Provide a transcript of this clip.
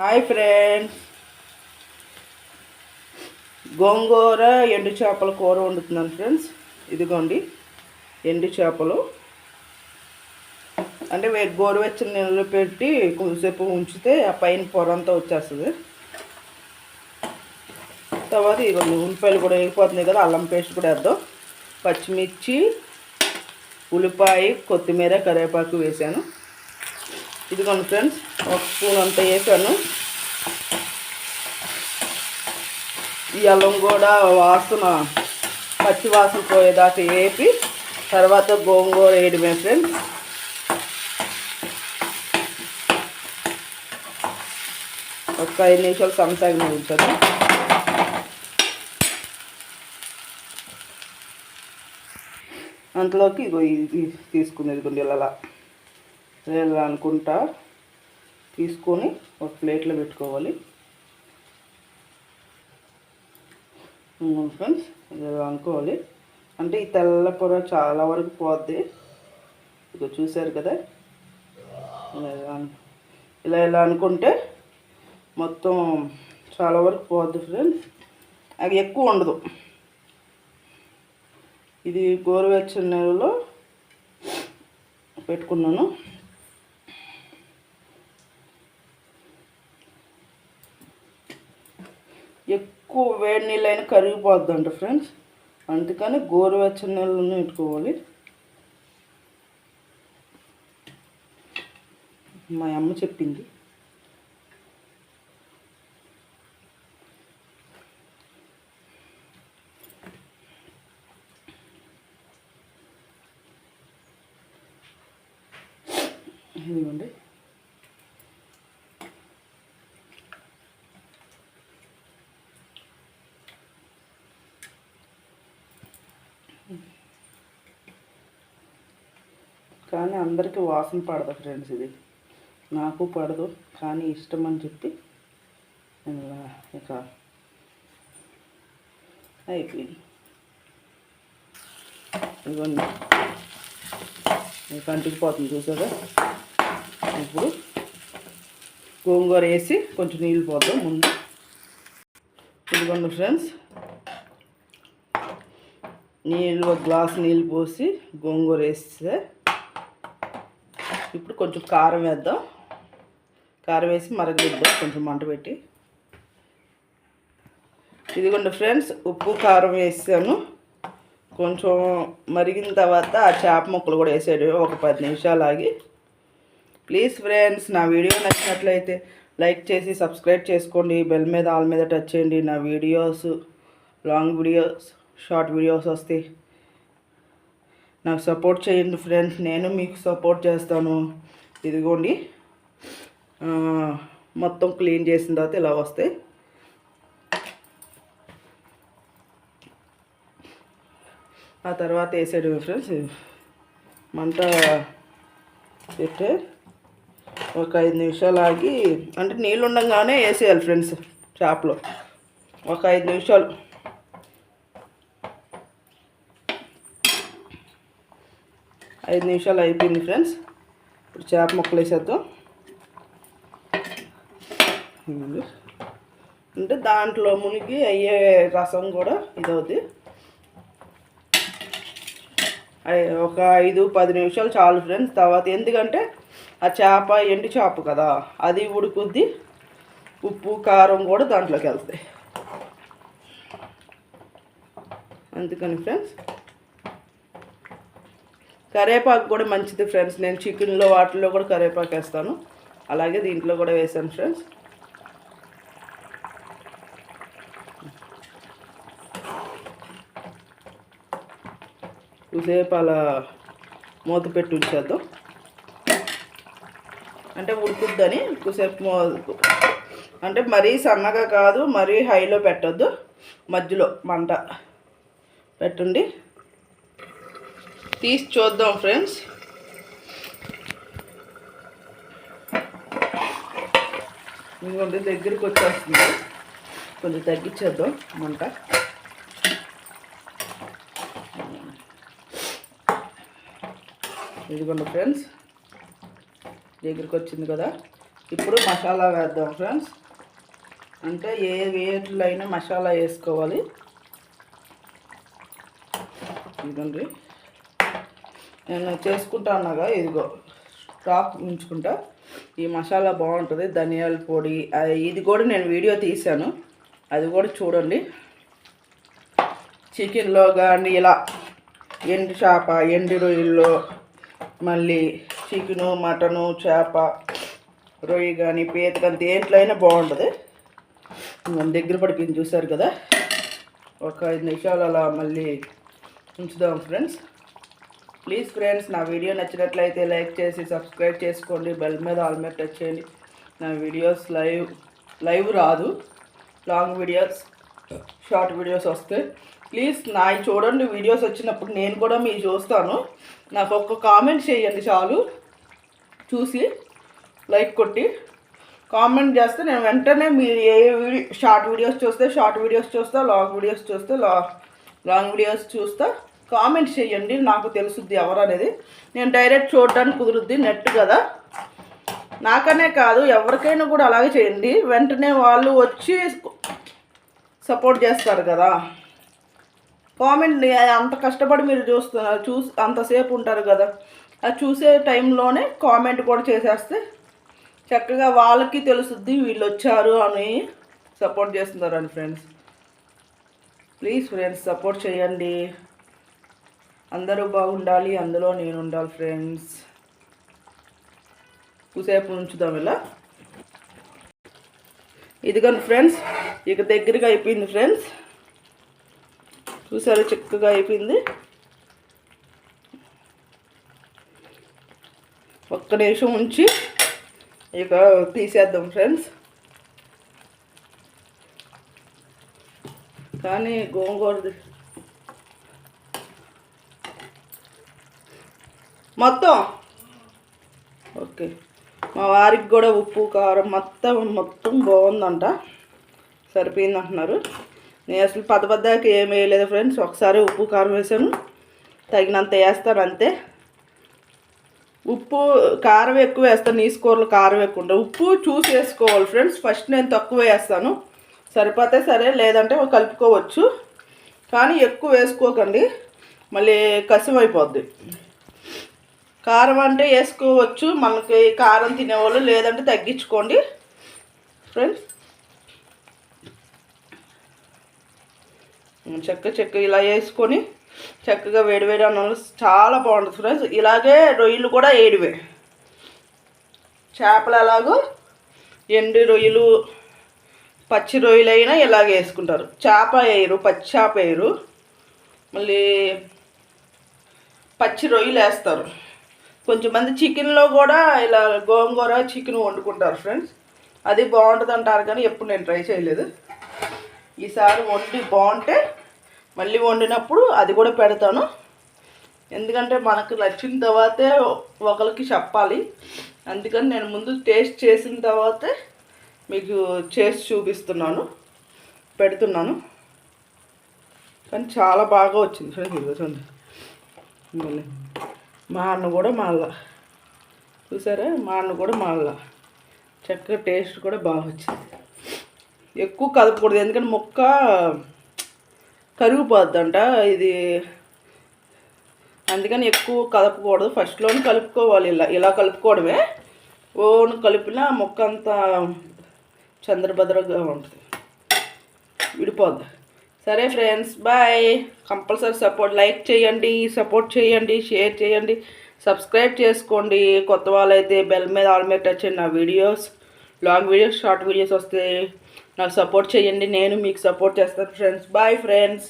Hi friends గోంగూర ఎండు చేపల కూర వండుతున్నాను ఫ్రెండ్స్ ఇదిగోండి ఎండు చేపలు. అంటే వే- గోరువెచ్చని నీళ్ళు పెట్టి కొంచెంసేపు ఉంచితే ఆ పైన పొర అంతా వచ్చేస్తుంది. తర్వాత ఇదిగోండి ఉల్లిపాయలు కూడా వేగిపోతున్నాయి కదా అల్లం పేస్ట్ కూడా వేద్దాం. పచ్చిమిర్చి ఉల్లిపాయ కొత్తిమీర కరివేపాకు వేసాను. ఇదిగోండి ఫ్రెండ్స్ ఒక స్పూన్ అంతా వేసాను. ఈ అల్లం కూడా వాసన పచ్చి వాసన పోయేదాకా వేపి తర్వాత గోంగూర వేయడమే ఫ్రెండ్స్. ఒక ఐదు నిమిషాలు సంసాగం ఉంటుంది అంతలోకి ఇగో ఇది తీసుకునేది కొన్ని ఇలా ఇలా అనుకుంటా తీసుకొని ఒక ప్లేట్లో పెట్టుకోవాలి. ఫ్రెండ్స్ ఇలా అనుకోవాలి. అంటే ఈ తెల్ల పొర చాలా వరకు పోద్ది. ఇక చూసారు కదా? ఇలా ఇలా అను- ఇలా అనుకుంటే మొత్తం చాలా వరకు పోద్ది ఫ్రెండ్స్ అది ఎక్కువ ఉండదు. ఇది గోరువెచ్చని నెలలో పెట్టుకున్నాను. ఎక్కువ వేడి నీళ్ళైనా కరిగిపోద్దంట ఫ్రెండ్స్. అందుకని గోరువెచ్చని నీళ్ళని పెట్టుకోవాలి. మా అమ్మ చెప్పింది. ఇదిగోండి. కానీ అందరికీ వాసన పడదు ఫ్రెండ్స్ ఇది. నాకు పడదు కానీ ఇష్టం అని చెప్పి నేను ఇలా ఇక అయిపోయింది. ఇదిగోండి. కంటికి పోతుంది చూసారా? ఇప్పుడు గోంగూర వేసి కొంచెం నీళ్ళు పోతాం ముందు. ఇదిగోండి ఫ్రెండ్స్. నీళ్ళు ఒక గ్లాస్ నీళ్ళు పోసి గోంగూర వేస్తే ఇప్పుడు కొంచెం కారం వేద్దాం. కారం వేసి మరగలిద్దాం కొంచెం మంట పెట్టి. ఇదిగోండి ఫ్రెండ్స్ ఉప్పు కారం వేసాను. కొంచెం మరిగిన తర్వాత ఆ చేప ముక్కలు కూడా వేసాడు ఒక పది నిమిషాలు ఆగి. ప్లీజ్ ఫ్రెండ్స్ నా వీడియో నచ్చినట్లయితే లైక్ చేసి సబ్స్క్రైబ్ చేసుకోండి. బెల్ మీద ఆల్ మీద టచ్ చేయండి. నా videos long videos. Short videos వస్తాయి నాకు సపోర్ట్ చేయండి ఫ్రెండ్స్ నేను మీకు సపోర్ట్ చేస్తాను. ఇదిగోండి. మొత్తం క్లీన్ చేసిన తర్వాత ఇలా వస్తాయి ఆ తర్వాత వేసాడు ఫ్రెండ్స్ మంట పెట్టే ఒక ఐదు నిమిషాలు ఆగి అంటే నీళ్ళు ఉండగానే వేసేయాలి ఫ్రెండ్స్ చేపలో ఒక ఐదు నిమిషాలు. ఐదు నిమిషాలు అయిపోయింది ఫ్రెండ్స్. ఇప్పుడు చేప ముక్కలు వేసేద్దాం. అంటే దాంట్లో మునిగి అయ్యే రసం కూడా ఇదవుద్ది. ఒక ఐదు పది నిమిషాలు చాలు ఫ్రెండ్స్. తర్వాత ఎందుకంటే ఆ చేప ఎండు చేప కదా అది ఉడుకుద్ది. ఉప్పు కారం కూడా దాంట్లోకి వెళ్తాయి. అందుకని ఫ్రెండ్స్. కరేపాకు కూడా మంచిది ఫ్రెండ్స్ నేను చికెన్లో వాటిల్లో కూడా కరేపాకు వేస్తాను. అలాగే దీంట్లో కూడా వేసాను ఫ్రెండ్స్ కొద్దిసేపు అలా మూత పెట్టి ఉంచేద్దాం. అంటే ఉడుకుద్దని కొద్దిసేపు మో అంటే మరీ సన్నగా కాదు మరీ హైలో పెట్టద్దు. మధ్యలో మంట పెట్టండి తీసి చూద్దాం ఫ్రెండ్స్. ఇంకొంటే దగ్గరికి వచ్చేస్తుంది. కొంచెం తగ్గించేద్దాం మంట. ఇదిగోండి ఫ్రెండ్స్. దగ్గరికి వచ్చింది కదా. ఇప్పుడు మసాలా వేద్దాం ఫ్రెండ్స్. అంటే ఏ వేటిలో అయినా మసాలా వేసుకోవాలి. ఇదండి నేను చేసుకుంటా అన్నాగా ఇదిగో స్టాక్ ఉంచుకుంటా. ఈ మసాలా బాగుంటుంది ధనియాల పొడి అది- ఇది కూడా నేను వీడియో తీశాను. అది కూడా చూడండి. చికెన్లో కానీ ఇలా ఎండు చేప ఎండు రొయ్యల్లో మళ్ళీ చికెను మటను చేప రొయ్య కానీ పీత కానీ దేంట్లో అయినా బాగుంటుంది. మన దగ్గర పడిపోయింది చూసారు కదా? ఒక ఐదు నిమిషాలు అలా మళ్ళీ ఉంచుదాం ఫ్రెండ్స్. ప్లీజ్ ఫ్రెండ్స్ నా వీడియో నచ్చినట్లయితే లైక్ చేసి సబ్స్క్రైబ్ చేసుకోండి. బెల్ మీద ఆల్ మీద టచ్ చేయండి. నా వీడియోస్ లైవ్ లైవ్ రాదు. లాంగ్ వీడియోస్ షార్ట్ వీడియోస్ వస్తాయి ప్లీజ్ నా చూడండి వీడియోస్ వచ్చినప్పుడు నేను కూడా మీరు చూస్తాను. నాకు ఒక్క కామెంట్ చేయండి చాలు. చూసి లైక్ కొట్టి. కామెంట్ చేస్తే నేను వెంటనే మీరు ఏ వీడియో షార్ట్ వీడియోస్ చూస్తే షార్ట్ వీడియోస్ చూస్తా లాంగ్ వీడియోస్ చూస్తే లా లాంగ్ వీడియోస్ చూస్తా. కామెంట్ చేయండి నాకు తెలుసుద్ది ఎవరు అనేది నేను డైరెక్ట్ చూడడానికి కుదురుద్ది నెట్ కదా. నాకనే కాదు ఎవరికైనా కూడా అలాగే చేయండి. వెంటనే వాళ్ళు వచ్చి సపోర్ట్ చేస్తారు కదా. కామెంట్ అంత కష్టపడి మీరు చూస్తున్నారు చూ అంతసేపు ఉంటారు కదా. అది చూసే టైంలోనే కామెంట్ కూడా చేసేస్తే చక్కగా వాళ్ళకి తెలుస్తుంది వీళ్ళు వచ్చారు అని సపోర్ట్ చేస్తున్నారని ఫ్రెండ్స్. ప్లీజ్ ఫ్రెండ్స్ సపోర్ట్ చేయండి. అందరూ బాగుండాలి అందులో నేను ఉండాలి ఫ్రెండ్స్ కూసేపు ఉంచుదాం ఇలా. ఇదిగోండి ఫ్రెండ్స్ ఇక దగ్గరగా అయిపోయింది ఫ్రెండ్స్ చూసారు చిక్కగా అయిపోయింది. ఒక్క నిమిషం ఉంచి ఇక తీసేద్దాం ఫ్రెండ్స్ కానీ గోంగూరది మొత్తం? ఓకే. మా వారికి కూడా ఉప్పు కారం మొత్తం మొత్తం బాగుందంట. సరిపోయింది అంటున్నారు. నేను అసలు పద పద్దకి ఏం వేయలేదు ఫ్రెండ్స్. ఒకసారి ఉప్పు కారం వేసాను. తగినంత వేస్తాను అంతే. ఉప్పు కారం ఎక్కువ వేస్తాను. నీ కూరలు కారం ఎక్కువ ఉంటుంది ఉప్పు చూసి వేసుకోవాలి ఫ్రెండ్స్. ఫస్ట్ నేను తక్కువ వేస్తాను. సరిపోతే సరే లేదంటే కలుపుకోవచ్చు. కానీ ఎక్కువ వేసుకోకండి. మళ్ళీ కసిం అయిపోద్ది. కారం అంటే వేసుకోవచ్చు. మనకి కారం తినేవాళ్ళు లేదంటే తగ్గించుకోండి. ఫ్రెండ్స్ చెక్క చెక్క ఇలా వేసుకొని చక్కగా వేడివేడి అన్నంలో చాలా బాగుంటుంది ఫ్రెండ్స్ ఇలాగే రొయ్యలు కూడా ఏడివే చేపలు ఎలాగో ఎండు రొయ్యలు పచ్చి రొయ్యలు అయినా ఇలాగే వేసుకుంటారు. చేప వేయరు పచ్చి చేప వేయరు. మళ్ళీ పచ్చి రొయ్యలు వేస్తారు. కొంచెం మంది చికెన్లో కూడా ఇలా గోంగూర చికెన్ వండుకుంటారు ఫ్రెండ్స్. అది బాగుంటుంది అంటారు కానీ ఎప్పుడు నేను ట్రై చేయలేదు. ఈసారి వండి బాగుంటే మళ్ళీ వండినప్పుడు అది కూడా పెడతాను. ఎందుకంటే మనకు నచ్చిన తర్వాతే ఒకరికి చెప్పాలి. అందుకని నేను ముందు టేస్ట్ చేసిన తర్వాతే మీకు చేసి చూపిస్తున్నాను. పెడుతున్నాను. కానీ చాలా బాగా వచ్చింది ఫ్రెండ్స్ చూడండి. మళ్ళీ. మా అన్న కూడా మాల చూసారా? మా అన్న కూడా మాల చక్కగా టేస్ట్ కూడా బాగా వచ్చింది. ఎక్కువ కదపకూడదు ఎందుకంటే మొక్క కరిగిపోద్దంట. ఇది అందుకని ఎక్కువ కదపకూడదు ఫస్ట్లోనే కలుపుకోవాలి. ఇలా ఇలా కలుపుకోవడమే. ఓను కలిపిన మొక్క అంతా చంద్రభద్రగా ఉంటుంది. విడిపోద్ది. సరే friends bye. Compulsory support like చేయండి సపోర్ట్ చేయండి షేర్ చేయండి సబ్స్క్రైబ్ చేసుకోండి. కొత్త వాళ్ళైతే బెల్ మీద ఆల్ మీద టచ్ చేయండి. నా videos long videos short videos వస్తే నాకు సపోర్ట్ చేయండి. నేను మీకు సపోర్ట్ చేస్తాను ఫ్రెండ్స్. Bye friends.